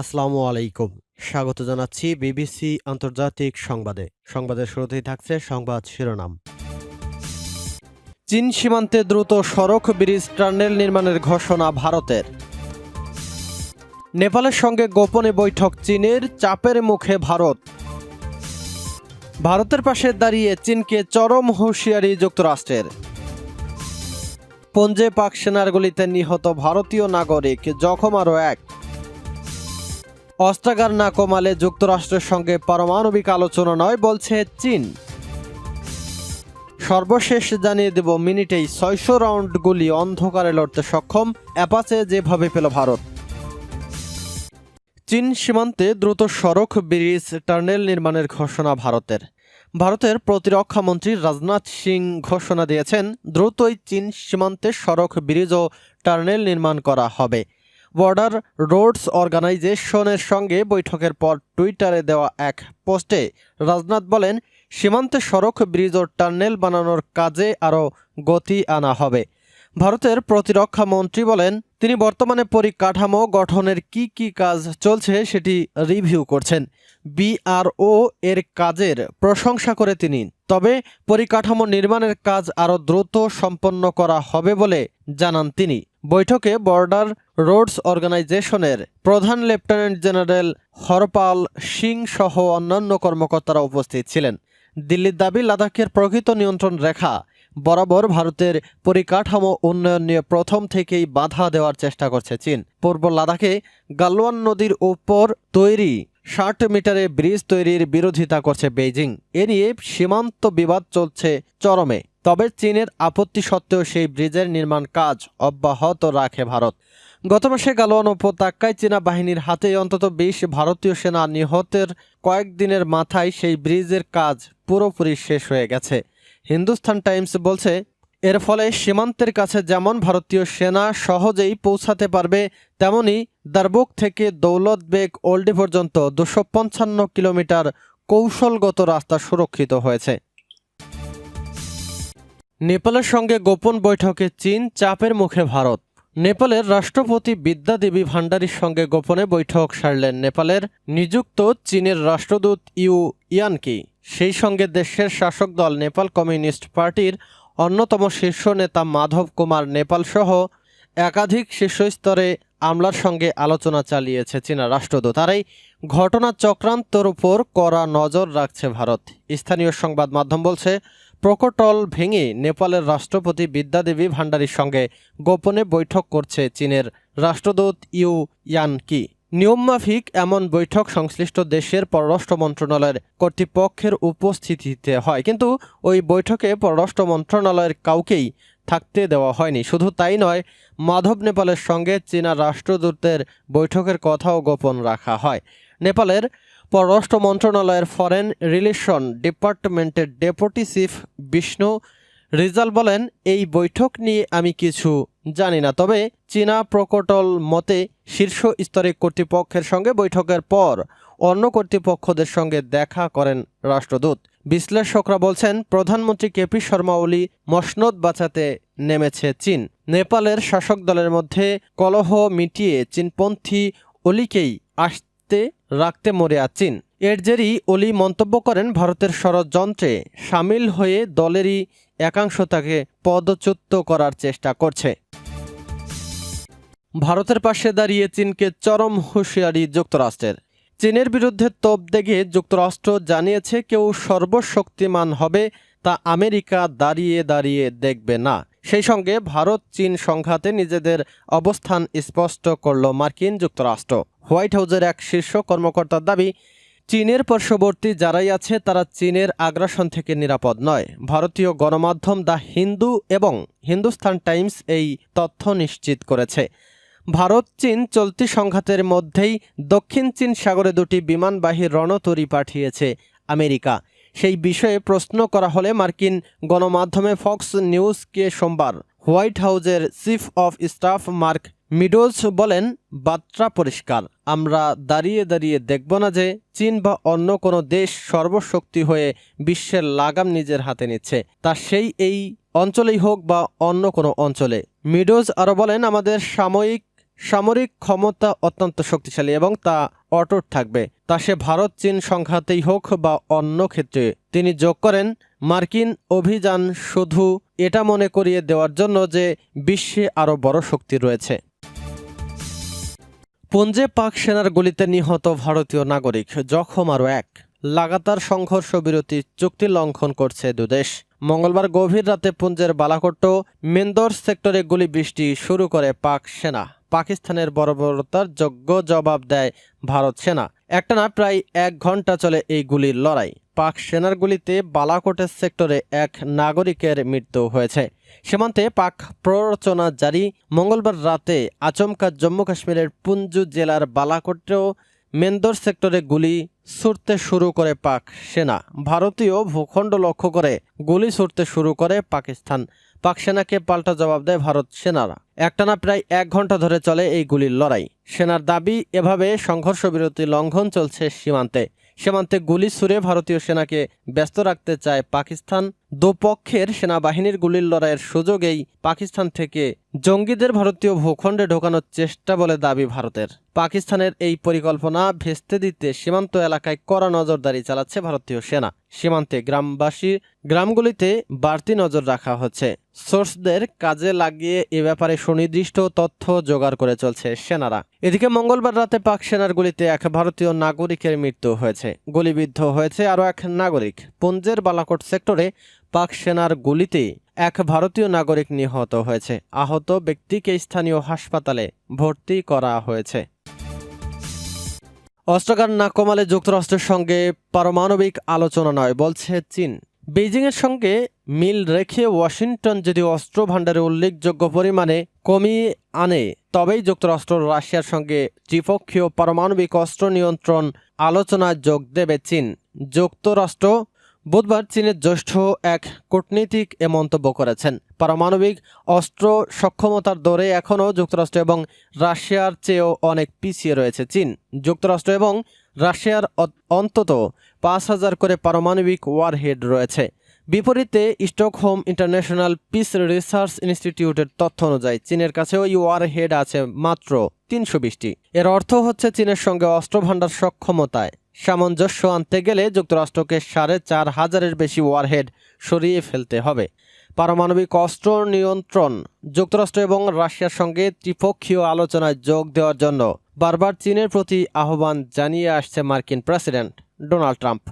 আসসালামু আলাইকুম। স্বাগত জানাচ্ছি বিবিসি আন্তর্জাতিক সংবাদে। সংবাদের শুরুতেই থাকছে সংবাদ শিরোনাম। চীন সীমান্তে দ্রুত সড়ক, ব্রিজ টার্নেল নির্মাণের ঘোষণা ভারতের। নেপালের সঙ্গে গোপনে বৈঠক চীনের চাপের মুখে ভারত। ভারতের পাশে দাঁড়িয়ে চীনকে চরম হুঁশিয়ারি যুক্তরাষ্ট্রের। পঞ্জে পাক সেনার গুলিতে নিহত ভারতীয় নাগরিক জখম আরও এক। অস্ত্রাগার না কমালে যুক্তরাষ্ট্রের সঙ্গে পারমাণবিক আলোচনা নয় বলছে চীন। সর্বশেষ জানিয়ে দেব, মিনিটেই ছয়শো রাউন্ড গুলি অন্ধকারে লড়তে সক্ষম অ্যাপাচে যেভাবে পেল ভারত। চীন সীমান্তে দ্রুত সড়ক, ব্রিজ, টার্নেল নির্মাণের ঘোষণা ভারতের। ভারতের প্রতিরক্ষা মন্ত্রী রাজনাথ সিং ঘোষণা দিয়েছেন, দ্রুতই চীন সীমান্তে সড়ক, ব্রিজ ও টার্নেল নির্মাণ করা হবে। বর্ডার রোডস অর্গানাইজেশনের সঙ্গে বৈঠকের পর টুইটারে দেওয়া এক পোস্টে রাজনাথ বলেন, সীমান্তে সড়ক, ব্রিজ ও টার্নেল বানানোর কাজে আরও গতি আনা হবে। ভারতের প্রতিরক্ষা মন্ত্রী বলেন, তিনি বর্তমানে পরিকাঠামো গঠনের কি কি কাজ চলছে সেটি রিভিউ করছেন। বিআরও এর কাজের প্রশংসা করে তিনি। তবে পরিকাঠামো নির্মাণের কাজ আরও দ্রুত সম্পন্ন করা হবে বলে জানান তিনি। বৈঠকে বর্ডার রোডস অর্গানাইজেশনের প্রধান লেফটেন্যান্ট জেনারেল হরপাল সিং সহ অন্যান্য কর্মকর্তারা উপস্থিত ছিলেন। দিল্লির দাবি, লাদাখের প্রকৃত নিয়ন্ত্রণ রেখা বরাবর ভারতের পরিকাঠামো উন্নয়ন নিয়ে প্রথম থেকেই বাধা দেওয়ার চেষ্টা করছে চীন। পূর্ব লাদাখে গালওয়ান নদীর উপর তৈরি ষাট মিটারে ব্রিজ তৈরির বিরোধিতা করছে বেইজিং। এ নিয়ে সীমান্ত বিবাদ চলছে চরমে। তবে চীনের আপত্তি সত্ত্বেও সেই ব্রিজের নির্মাণ কাজ অব্যাহত রাখে ভারত। গত মাসে গালওয়ান উপত্যকায় চীনা বাহিনীর হাতে অন্তত বিশ ভারতীয় সেনা নিহতের কয়েকদিনের মাথায় সেই ব্রিজের কাজ পুরোপুরি শেষ হয়ে গেছে। হিন্দুস্তান টাইমস বলছে, এর ফলে সীমান্তের কাছে যেমন ভারতীয় সেনা সহজেই পৌঁছাতে পারবে, তেমনি দারবুক থেকে দৌলত বেগ ওল্ডি পর্যন্ত দুশো কিলোমিটার কৌশলগত রাস্তা সুরক্ষিত হয়েছে। নেপালের সঙ্গে গোপন বৈঠকে চীন চাপের মুখে ভারত। নেপালের রাষ্ট্রপতি বিদ্যা দেবী ভান্ডারীর সঙ্গে গোপনে বৈঠক সারলেন নেপালের নিযুক্ত চীনের রাষ্ট্রদূত ইউ ইয়ানকি। সেই সঙ্গে দেশের শাসক দল নেপাল কমিউনিস্ট পার্টির অন্যতম শীর্ষ নেতা মাধব কুমার নেপাল সহ একাধিক শীর্ষস্তরে আমলার সঙ্গে আলোচনা চালিয়েছে চীনা রাষ্ট্রদূত। আর এই ঘটনা চক্রান্তর উপর কড়া নজর রাখছে ভারত। স্থানীয় সংবাদ মাধ্যম বলছে প্রকটল ভেঙে নেপালের রাষ্ট্রপতি বিদ্যাদেবী ভান্ডারীর সঙ্গে গোপনে বৈঠক করছে চীনের রাষ্ট্রদূত ইউ ইয়ানকি। নিয়মমাফিক এমন বৈঠক সংশ্লিষ্ট দেশের পররাষ্ট্র মন্ত্রণালয়ের কর্তৃপক্ষের উপস্থিতিতে হয়, কিন্তু ওই বৈঠকে পররাষ্ট্র মন্ত্রণালয়ের কাউকেই থাকতে দেওয়া হয়নি। শুধু তাই নয়, মাধব নেপালের সঙ্গে চীনা রাষ্ট্রদূতের বৈঠকের কথাও গোপন রাখা হয়। নেপালের পররাষ্ট্র মন্ত্রণালয়ের ফরেন রিলেশন ডিপার্টমেন্টের ডেপুটি চিফ বিষ্ণু রিজাল বলেন, এই বৈঠক নিয়ে আমি কিছু জানি না, তবে চীনা প্রকটল মতে শীর্ষ স্তরে কর্তৃপক্ষের সঙ্গে বৈঠকের পর অন্য কর্তৃপক্ষদের সঙ্গে দেখা করেন রাষ্ট্রদূত। বিশ্লেষকরা বলছেন, প্রধানমন্ত্রী কেপি শর্মা ওলি মসনদ বাঁচাতে নেমেছে চীন। নেপালের শাসক দলের মধ্যে কলহ মিটিয়ে চীনপন্থী অলিকেই আসতে রাখতে মরিয়া চীন এর জেরই অলি মন্তব্য করেন ভারতের ষড়যন্ত্রে সামিল হয়ে দলেরই একাংশ তাকে পদচ্যুত করার চেষ্টা করছে। ভারতের পাশে দাঁড়িয়ে চীনকে চরম হুঁশিয়ারি যুক্তরাষ্ট্রের। চীনের বিরুদ্ধে তোপ দেখে যুক্তরাষ্ট্র জানিয়েছে, কেউ সর্বশক্তিমান হবে তা আমেরিকা দাঁড়িয়ে দাঁড়িয়ে দেখবে না। সেই সঙ্গে ভারত চীন সংঘাতে নিজেদের অবস্থান স্পষ্ট করল মার্কিন যুক্তরাষ্ট্র। হোয়াইট হাউজের এক শীর্ষ কর্মকর্তার দাবি, চীনের পার্শ্ববর্তী যারাই আছে তারা চীনের আগ্রাসন থেকে নিরাপদ নয়। ভারতীয় গণমাধ্যম দ্য হিন্দু এবং হিন্দুস্তান টাইমস এই তথ্য নিশ্চিত করেছে। ভারত, চীন চলতি সংঘাতের মধ্যেই দক্ষিণ চীন সাগরে দুটি বিমানবাহী রণতরী পাঠিয়েছে আমেরিকা। সেই বিষয়ে প্রশ্ন করা হলে মার্কিন গণমাধ্যমে ফক্স নিউজকে সোমবার হোয়াইট হাউজের chief of staff Mark Meadows বলেন বার্তা পরিষ্কার। আমরা দাঁড়িয়ে দাঁড়িয়ে দেখব না যে চীন বা অন্য কোনো দেশ সর্বশক্তি হয়ে বিশ্বের লাগাম নিজের হাতে নিচ্ছে। তা সেই এই অঞ্চলেই হোক বা অন্য কোনো অঞ্চলে। মিডোজ আরও বলেন, আমাদের সাময়িক, সামরিক ক্ষমতা অত্যন্ত শক্তিশালী এবং তা অটুট থাকবে। তা সে ভারত, চীন সংঘাতেই হোক বা অন্য ক্ষেত্রে। তিনি যোগ করেন, মার্কিন অভিযান শুধু এটা মনে করিয়ে দেওয়ার জন্য যে বিশ্বে আরও বড় শক্তি রয়েছে। পুঞ্জে পাক সেনার গুলিতে নিহত ভারতীয় নাগরিক, জখম আরও এক। লাগাতার সংঘর্ষ বিরতি, চুক্তি লঙ্ঘন করছে দুদেশ মঙ্গলবার গভীর রাতে পুঞ্জের বালাকোট্ট মেন্দর সেক্টরে গুলি বৃষ্টি শুরু করে পাক সেনা। পাকিস্তানের বর্বরতার যোগ্য জবাব দেয় ভারত সেনা। একটানা প্রায় এক ঘণ্টা চলে এই গুলির লড়াই। পাক সেনার গুলিতে বালাকোটের সেক্টরে এক নাগরিকের মৃত্যু হয়েছে। সীমান্তে পাক প্ররোচনা জারি। মঙ্গলবার রাতে আচমকা জম্মু কাশ্মীরের পুঞ্জু জেলার বালাকোটেও মেন্দর সেক্টরে গুলি ছুটতে শুরু করে পাক সেনা। ভারতীয় ভূখণ্ড লক্ষ্য করে গুলি ছুটতে শুরু করে পাকিস্তান। পাক সেনাকে পাল্টা জবাব দেয় ভারত সেনারা। একটানা প্রায় এক ঘণ্টা ধরে চলে এই গুলির লড়াই। সেনার দাবি, এভাবে সংঘর্ষ বিরতি লঙ্ঘন চলছে সীমান্তে। সীমান্তে গুলি ছুড়ে ভারতীয় সেনাকে ব্যস্ত রাখতে চায় পাকিস্তান। দুপক্ষের সেনাবাহিনীর গুলির লড়াইয়ের সুযোগেই পাকিস্তান থেকে জঙ্গিদের ভারতীয় ভূখণ্ডে ঢোকানোর চেষ্টা বলে দাবি ভারতের। পাকিস্তানের এই পরিকল্পনা ভেস্তে দিতে সীমান্ত এলাকায় কড়া নজরদারি চালাচ্ছে ভারতীয় সেনা। সীমান্তে গ্রামবাসী গ্রামগুলিতে বাড়তি নজর রাখা হচ্ছে। সোর্সদের কাজে লাগিয়ে এ ব্যাপারে সুনির্দিষ্ট তথ্য জোগাড় করে চলছে সেনারা। এদিকে মঙ্গলবার রাতে পাক সেনার গুলিতে এক ভারতীয় নাগরিকের মৃত্যু হয়েছে। গুলিবিদ্ধ হয়েছে আরও এক নাগরিক। পুঞ্জের বালাকোট সেক্টরে পাক সেনার গুলিতে এক ভারতীয় নাগরিক নিহত হয়েছে। আহত ব্যক্তিকে স্থানীয় হাসপাতালে ভর্তি করা হয়েছে। অস্ত্রগার না কমালে যুক্তরাষ্ট্রের সঙ্গে পারমাণবিক আলোচনা নয়, বলছে চীন। বেইজিংয়ের সঙ্গে মিল রেখে ওয়াশিংটন যদি অস্ত্র ভাণ্ডারে উল্লেখযোগ্য পরিমাণে কমিয়ে আনে, তবেই যুক্তরাষ্ট্র রাশিয়ার সঙ্গে ত্রিপক্ষীয় পারমাণবিক অস্ত্র নিয়ন্ত্রণ আলোচনায় যোগ দেবে চীন। যুক্তরাষ্ট্র বুধবার চীনের জ্যেষ্ঠ এক কূটনীতিক এ মন্তব্য করেছেন। পারমাণবিক অস্ত্র সক্ষমতার দরে এখনও যুক্তরাষ্ট্র এবং রাশিয়ার চেয়েও অনেক পিছিয়ে রয়েছে চীন। যুক্তরাষ্ট্র এবং রাশিয়ার অন্তত পাঁচ হাজার করে পারমাণবিক ওয়ারহেড রয়েছে। বিপরীতে স্টকহোম ইন্টারন্যাশনাল পিস রিসার্চ ইনস্টিটিউটের তথ্য অনুযায়ী চীনের কাছেও এই ওয়ারহেড আছে মাত্র তিনশো বিশটি। এর অর্থ হচ্ছে চীনের সঙ্গে অস্ত্র ভাণ্ডার সক্ষমতায় সামঞ্জস্য আনতে গেলে যুক্তরাষ্ট্রকে সাড়ে চার হাজারের বেশি ওয়ারহেড সরিয়ে ফেলতে হবে। পারমাণবিক অস্ত্র নিয়ন্ত্রণ, যুক্তরাষ্ট্র এবং রাশিয়ার সঙ্গে ত্রিপক্ষীয় আলোচনায় যোগ দেওয়ার জন্য বারবার চীনের প্রতি আহ্বান জানিয়ে আসছে মার্কিন প্রেসিডেন্ট ডোনাল্ড ট্রাম্প।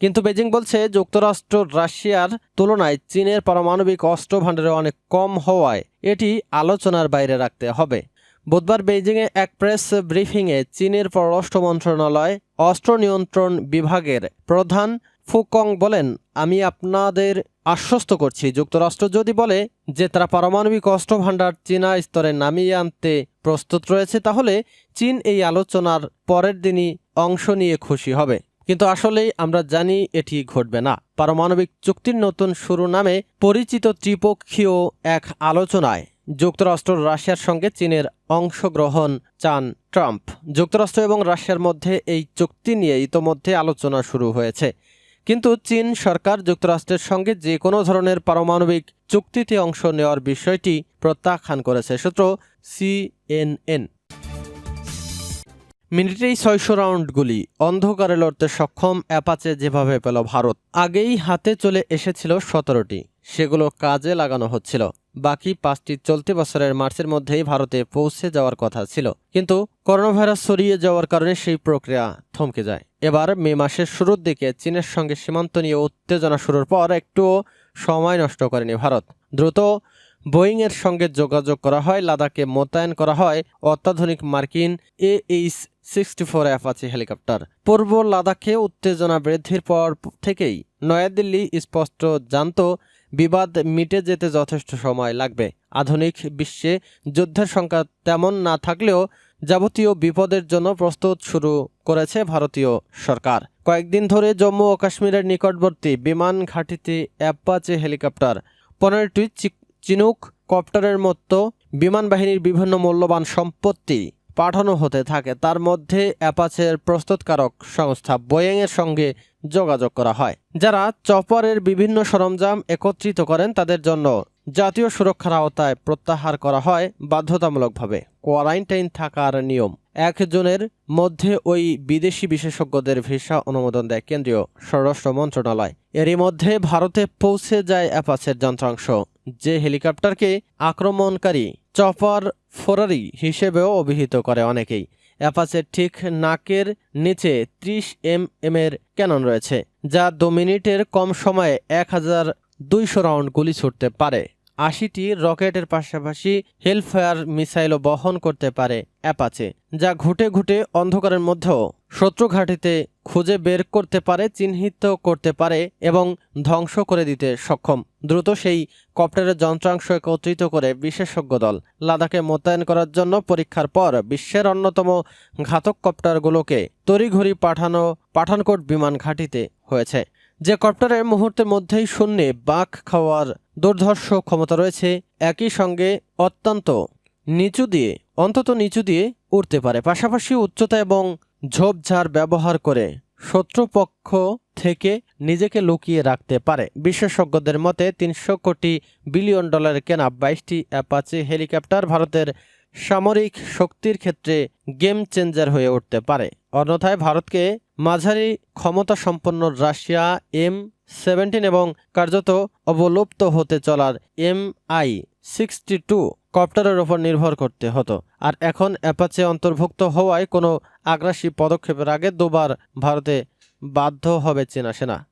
কিন্তু বেজিং বলছে, যুক্তরাষ্ট্র রাশিয়ার তুলনায় চীনের পারমাণবিক অস্ত্র ভাণ্ডারে অনেক কম হওয়ায় এটি আলোচনার বাইরে রাখতে হবে। বুধবার বেইজিংয়ে এক প্রেস ব্রিফিংয়ে চীনের পররাষ্ট্র মন্ত্রণালয় অস্ত্র নিয়ন্ত্রণ বিভাগের প্রধান ফুকং বলেন, আমি আপনাদের আশ্বস্ত করছি। যুক্তরাষ্ট্র যদি বলে যে তারা পারমাণবিক অস্ত্র ভাণ্ডার চীনা স্তরে নামিয়ে আনতে প্রস্তুত রয়েছে, তাহলে চীন এই আলোচনার পরের দিনই অংশ নিয়ে খুশি হবে। কিন্তু আসলেই আমরা জানি এটি ঘটবে না। পারমাণবিক চুক্তির নতুন শুরু নামে পরিচিত ত্রিপক্ষীয় এক আলোচনায় যুক্তরাষ্ট্র, রাশিয়ার সঙ্গে চীনের অংশগ্রহণ চান ট্রাম্প। যুক্তরাষ্ট্র এবং রাশিয়ার মধ্যে এই চুক্তি নিয়ে ইতোমধ্যে আলোচনা শুরু হয়েছে। কিন্তু চীন সরকার যুক্তরাষ্ট্রের সঙ্গে যে কোনো ধরনের পারমাণবিক চুক্তিতে অংশ নেওয়ার বিষয়টি প্রত্যাখ্যান করেছে, সূত্র সিএনএন। মিনিটেই ছয়শো রাউন্ড গুলি, অন্ধকারে লড়তে সক্ষম অ্যাপাচে যেভাবে পেল ভারত, আগেই হাতে চলে এসেছিল সতেরোটি, সেগুলো কাজে লাগানো হচ্ছিল। বাকি পাঁচটি চলতি বছরের মার্চের মধ্যেই ভারতে পৌঁছে যাওয়ার কথা ছিল। কিন্তু করোনা ভাইরাস ছড়িয়ে যাওয়ার কারণে সেই প্রক্রিয়া থমকে যায়। এবার মে মাসের শুরুর দিকে চীনের সঙ্গে সীমান্ত নিয়ে উত্তেজনা শুরুর পর একটুও সময় নষ্ট করেনি ভারত। দ্রুত বোয়িংয়ের সঙ্গে যোগাযোগ করা হয়, লাদাখে মোতায়েন করা হয় অত্যাধুনিক মার্কিন H sixty four Apache helicopter. পূর্ব লাদাখে উত্তেজনা বৃদ্ধির পর থেকেই নয়াদিল্লি স্পষ্ট জানত বিবাদ মিটে যেতে যথেষ্ট সময় লাগবে। আধুনিক বিশ্বে যুদ্ধের সংখ্যা তেমন না থাকলেও যাবতীয় বিপদের জন্য প্রস্তুত শুরু করেছে ভারতীয় সরকার। কয়েকদিন ধরে জম্মু ও কাশ্মীরের নিকটবর্তী বিমান ঘাঁটিতে অ্যাপাচে হেলিকপ্টার, পনেরোটি চিনুক কপ্টারের মতো বিমান বাহিনীর বিভিন্ন মূল্যবান সম্পত্তি পাঠানো হতে থাকে। তার মধ্যে অ্যাপাচের প্রস্তুতকারক সংস্থা বোয়িংয়ের সঙ্গে যোগাযোগ করা হয়। যারা চপারের বিভিন্ন সরঞ্জাম একত্রিত করেন, তাদের জন্য জাতীয় সুরক্ষার আওতায় প্রত্যাহার করা হয় বাধ্যতামূলকভাবে। কোয়ারান্টাইন থাকার নিয়ম। একজনের মধ্যে ওই বিদেশি বিশেষজ্ঞদের ভিসা অনুমোদন দেয় কেন্দ্রীয় স্বরাষ্ট্র মন্ত্রণালয়। এরই মধ্যে ভারতে পৌঁছে যায় অ্যাপাচের যন্ত্রাংশ। যে হেলিকপ্টারকে আক্রমণকারী চপার ফোরারি হিসেবেও অভিহিত করে অনেকেই। অ্যাপাচের ঠিক নাকের নিচে ত্রিশ এম এম এর ক্যানন রয়েছে, যা দু মিনিটের কম সময়ে এক হাজার দুইশো রাউন্ড গুলি ছুটতে পারে। আশিটি রকেটের পাশাপাশি হেলফায়ার মিসাইলও বহন করতে পারে অ্যাপাচে, যা ঘুটে ঘুটে অন্ধকারের মধ্যেও শত্রু ঘাঁটিতে খুঁজে বের করতে পারে, চিহ্নিত করতে পারে এবং ধ্বংস করে দিতে সক্ষম। দ্রুত সেই কপ্টারের যন্ত্রাংশ একত্রিত করে বিশেষজ্ঞ দল লাদাখে মোতায়েন করার জন্য পরীক্ষার পর বিশ্বের অন্যতম ঘাতক কপ্টারগুলোকে তড়িঘড়ি পাঠানো, পাঠানকোট বিমান ঘাঁটিতে হয়েছে। যে কপ্টারের মুহূর্তের মধ্যেই শূন্যে বাঘ খাওয়ার দুর্ধর্ষ ক্ষমতা রয়েছে, একই সঙ্গে অত্যন্ত নিচু দিয়ে, অন্তত নিচু দিয়ে উঠতে পারে। পাশাপাশি উচ্চতা এবং ঝোপঝাড় ব্যবহার করে শত্রুপক্ষ থেকে নিজেকে লুকিয়ে রাখতে পারে। বিশেষজ্ঞদের মতে, তিনশো কোটি বিলিয়ন ডলারের কেনা বাইশটি অ্যাপাচি হেলিকপ্টার ভারতের সামরিক শক্তির ক্ষেত্রে গেম চেঞ্জার হয়ে উঠতে পারে। অন্যথায় ভারতকে মাঝারি ক্ষমতা সম্পন্ন রাশিয়া এম সেভেন্টিন এবং কার্যত অবলুপ্ত হতে চলার এম আই সিক্সটি টু কপ্টারের ওপর নির্ভর করতে হতো। আর এখন অ্যাপাচে অন্তর্ভুক্ত হওয়ায় কোনো আগ্রাসী পদক্ষেপের আগে দুবার ভারতে বাধ্য হবে চীনা সেনা।